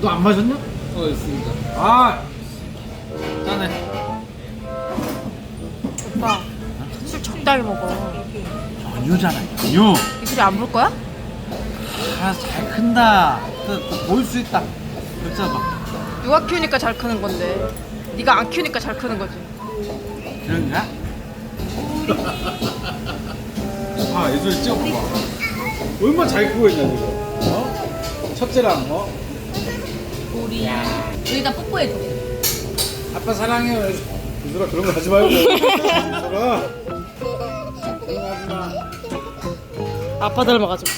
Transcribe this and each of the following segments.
너 안 마셨냐? 어 있습니다. 아 짠해 오빠 술 적당히 먹어 연유잖아 연유 이슬이 안볼 거야? 아잘 큰다 보일 수 있다 여기 봐 누가 키우니까 잘 크는 건데 네가 안 키우니까 잘 크는 거지 그런 거야? 아 예술이 찍어봐봐 얼마나 잘 크고 있냐 지금 어? 첫째랑 어? 우리 여기다 뽀뽀해줘. 아빠 사랑해요 예술아 그런 거 하지 말고. 마 아빠 닮아가지고.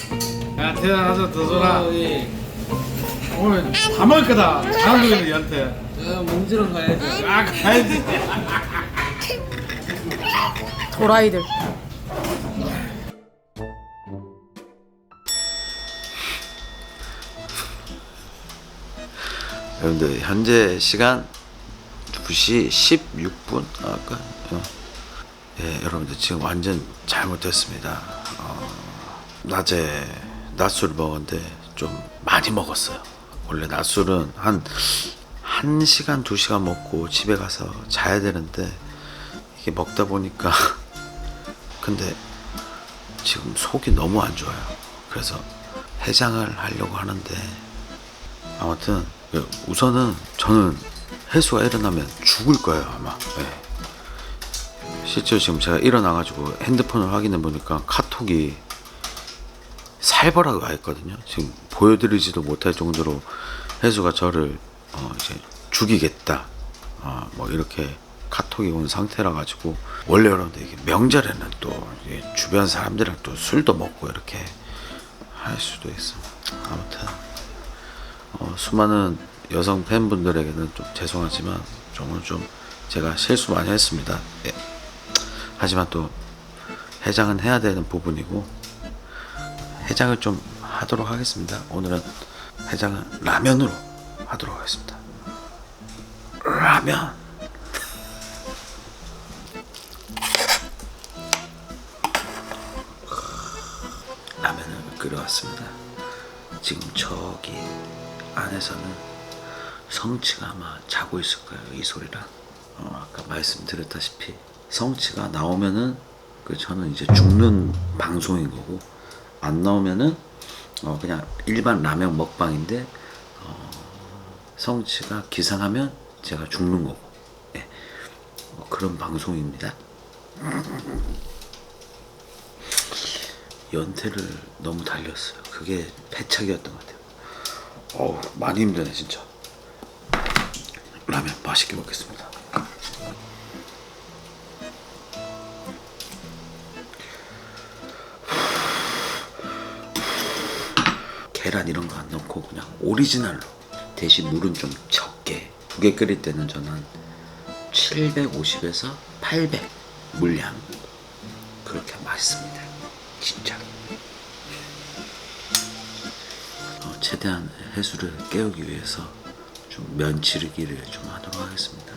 야더 줘라. 어, 예. 오늘 다 먹을 거다. 얘한테. 저 몽지랑 가야죠. 아 가야지. 도라이들 여러분들 현재 시간 2시 16분 아까 어. 예, 여러분들 지금 완전 잘못됐습니다. 어, 낮에 낮술을 먹었는데 좀 많이 먹었어요. 원래 낮술은 한 1시간 2시간 먹고 집에 가서 자야 되는데 이게 먹다 보니까 근데 지금 속이 너무 안 좋아요. 그래서 해장을 하려고 하는데 아무튼 그 우선은 저는 해수가 일어나면 죽을 거예요 아마. 예. 실제로 지금 제가 일어나가지고 핸드폰을 확인해 보니까 카톡이 살벌하게 와 있거든요. 지금 보여드리지도 못할 정도로 해수가 저를 어 이제 죽이겠다. 어, 뭐 이렇게 카톡이 온 상태라 가지고 원래 여러분들 이게 명절에는 또 주변 사람들이랑 또 술도 먹고 이렇게 할 수도 있어. 아무튼 어, 수많은 여성 팬분들에게는 좀 죄송하지만 정말 좀 제가 실수 많이 했습니다. 예. 하지만 또 해장은 해야 되는 부분이고 해장을 좀 하도록 하겠습니다. 오늘은 해장은 라면으로 하도록 하겠습니다. 라면. 라면을 끓여왔습니다. 지금 저기 안에서는 성치가 아마 자고 있을 거예요. 이 소리랑. 어, 아까 말씀드렸다시피 성치가 나오면은 그 저는 이제 죽는 방송인 거고 안 나오면은 어 그냥 일반 라면 먹방인데 어 성치가 기상하면 제가 죽는 거고 예. 어, 그런 방송입니다. 연태를 너무 달렸어요. 그게 패착이었던 것 같아요. 어우, 많이 힘드네, 진짜. 라면 맛있게 먹겠습니다. 계란 이런 거 안 넣고 그냥 오리지널로 대신 물은 좀 적게 두 개 끓일 때는 저는 750에서 800 물량 그렇게 맛있습니다. 진짜. 어, 최대한 해수를 깨우기 위해서 좀 면치르기를 좀 하도록 하겠습니다.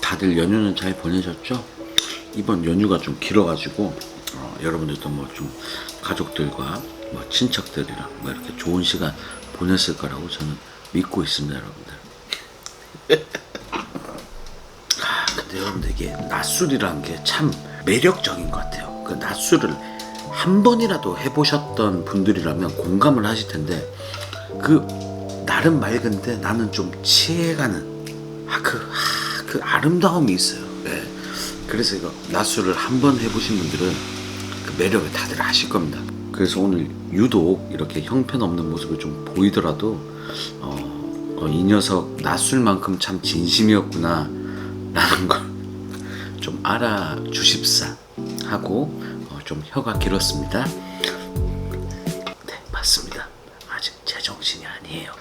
다들 연휴는 잘 보내셨죠? 이번 연휴가 좀 길어가지고 어, 여러분들도 뭐 좀 가족들과 뭐 친척들이랑 뭐 이렇게 좋은 시간 보냈을 거라고 저는 믿고 있습니다, 여러분들. 아, 근데 여러분들 이게 낮술이라는 게 참 매력적인 것 같아요. 그 낮술을 한 번이라도 해보셨던 분들이라면 공감을 하실 텐데 그 나름 맑은데 나는 좀 취해가는 아, 그, 아, 그 아름다움이 있어요. 네. 그래서 이거 낮술을 한 번 해보신 분들은 그 매력을 다들 아실 겁니다. 그래서 오늘 유독 이렇게 형편없는 모습을 좀 보이더라도 어, 어, 이 녀석 낮술만큼 참 진심이었구나 라는 걸 좀 알아주십사 하고 어, 좀 혀가 길었습니다. 네, 맞습니다. 아직 제정신이 아니에요.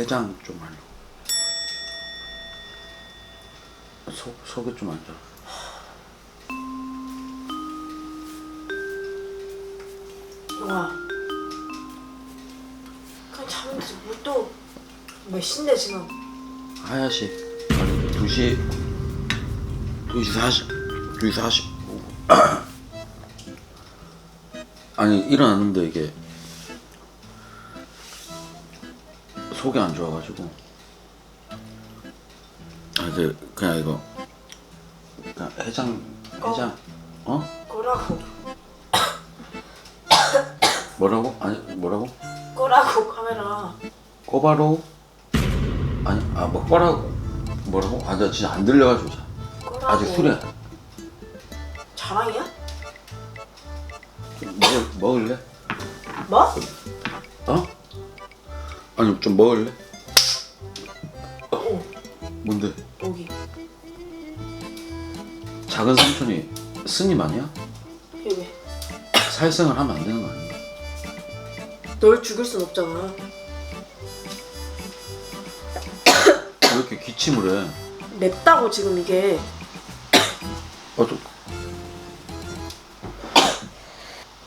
해장 좀 하려. 속 속에 좀 앉아. 와. 그냥 자면 되지. 뭘또몇 시인데 지금? 하야시 아니 2시 2시 40 2시 40 아니 일어났는데 이게 속이 안 좋아가지고 아 그, 그냥 이거 그냥 해장 해장 어? 꺼라고. 뭐라고? 아니 뭐라고? 꺼라고 카메라. 꼬바로 아니 아뭐 꼬라고 뭐라고? 아 나 진짜 안 들려가지고 잘. 꺼라고. 아직 술이야 자랑이야? 좀 먹을, 먹을래? 뭐? 어? 아니 좀 먹을래? 어. 뭔데? 여기. 작은 삼촌이 스님 아니야? 여기. 사회생활 하면 안 되는 거 아니야? 널 죽일 순 없잖아. 왜 이렇게 기침을 해? 맵다고 지금 이게. 어, 또...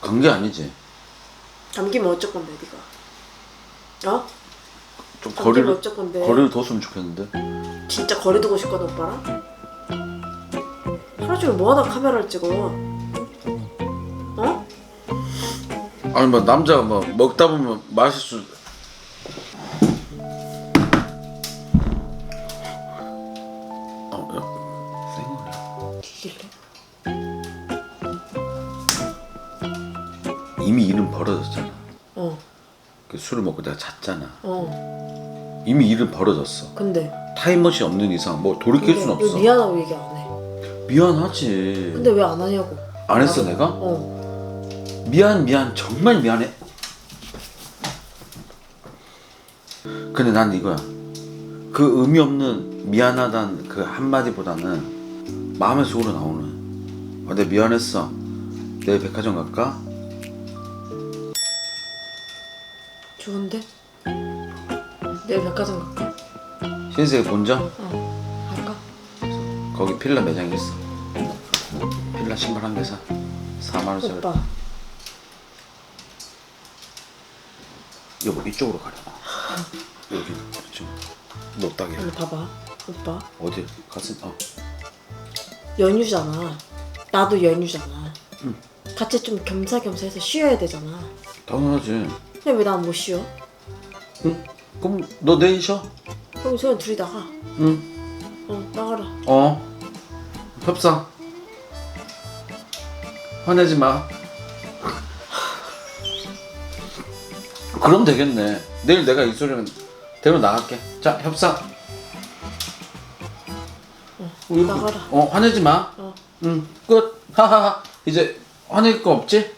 간 게 아니지? 감기면 어쩔 건데 네가. 어? 좀 거리를 어쩔 건데. 거리를 뒀으면 좋겠는데 진짜 거리 두고 싶거든 오빠랑? 하루 종일 뭐하다 카메라를 찍어? 어? 아니 뭐 남자가 뭐 먹다 보면 마실 수 어, 야, 생얼이야. 뒤질래? 이미 일은 벌어졌잖아. 어, 그 술을 먹고 내가 잤잖아. 어. 이미 일은 벌어졌어. 근데 타임머신 없는 이상 뭐 돌이킬 순 없어. 왜 미안하고 얘기 안 해? 미안하지. 근데 왜 안 하냐고? 안 했어 나도- 내가? 어. 미안 미안 정말 미안해. 근데 난 이거야. 그 의미 없는 미안하단 그 한마디보다는 마음의 속으로 나오는. 아, 내 미안했어. 내일 백화점 갈까? 좋은데? 내일 백화점 갈까? 신세계 본점? 어. 갈까? 거기 필라 매장 있어. 필라 신발 한 개 사. 4만 원짜리. 오빠. 여보 이쪽으로 가려. 여기 지금 노딱이야. 근데 봐봐. 오빠. 어디 가슴? 어. 연휴잖아. 나도 연휴잖아. 같이 좀 겸사겸사 해서 쉬어야 되잖아. 당연하지. 근데 왜 난 못 쉬어? 응? 그럼 너 내일 쉬어? 그럼 소연 둘이 나가. 응. 어, 나가라. 어. 협상. 화내지 마. 그럼 되겠네. 내일 내가 이 소리는 대로 나갈게. 자, 협상. 어, 이거- 나가라. 어, 화내지 마. 어. 응, 끝. 하하하. 이제 화낼 거 없지?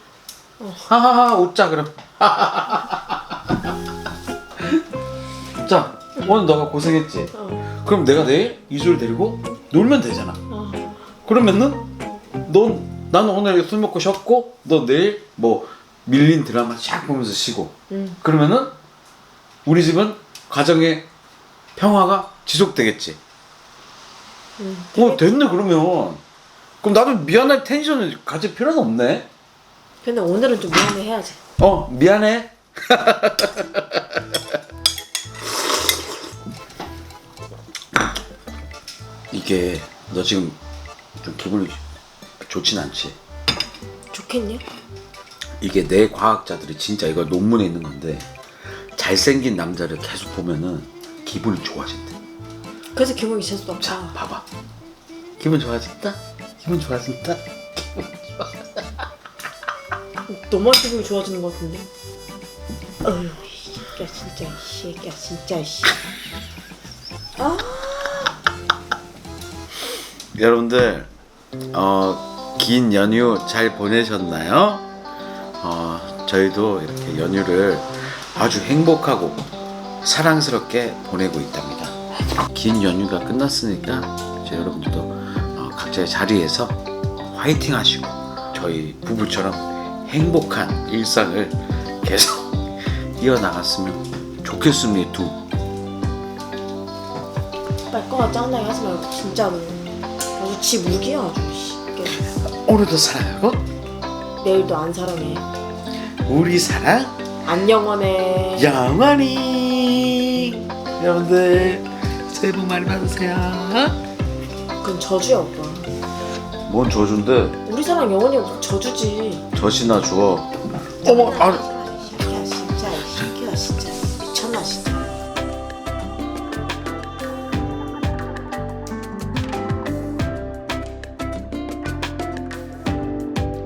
어. 하하하 웃자 그럼. 자, 오늘 너가 고생했지. 어. 그럼 내가 내일 이수를 데리고 놀면 되잖아. 어. 그러면은 넌 나는 오늘 술 먹고 쉬었고 너 내일 뭐 밀린 드라마 쫙 보면서 쉬고 응. 그러면은 우리 집은 가정의 평화가 지속되겠지. 응. 어 됐네 그러면 그럼 나도 미안할 텐션을 가질 필요는 없네. 근데 오늘은 좀 미안해 해야지. 어 미안해. 이게 너 지금 좀 기분이 좋진 않지. 좋겠니? 이게 내 과학자들이 진짜 이거 논문에 있는 건데 잘생긴 남자를 계속 보면은 기분이 좋아진대. 그래서 기분이 재수도 자, 없다. 봐봐. 기분 좋아진다. 기분 좋아진다. 너만 기분이 좋아지는 것 같은데. 어휴, 이 새끼야 진짜 이 새끼야 진짜 씨. 아, 여러분들 어, 긴 연휴 잘 보내셨나요? 어, 저희도 이렇게 연휴를 아주 행복하고 사랑스럽게 보내고 있답니다. 긴 연휴가 끝났으니까 이제 여러분들도 어, 각자의 자리에서 화이팅 하시고 저희 부부처럼 행복한 일상을 계속 이어나갔으면 좋겠습니다. 두. 꺼가 짱나게 하지 말고 진짜로 아주 지 무기야 아주 씨. 이게. 오늘도 사랑하고? 내일도 안 사랑해. 우리 사랑? 안 영원해. 영원히. 여러분들 새해 복 많이 받으세요. 그건 저주야 오빠. 뭔 저주인데? 우리 사랑 영원히 저주지. 젖이나 주어. 어머 아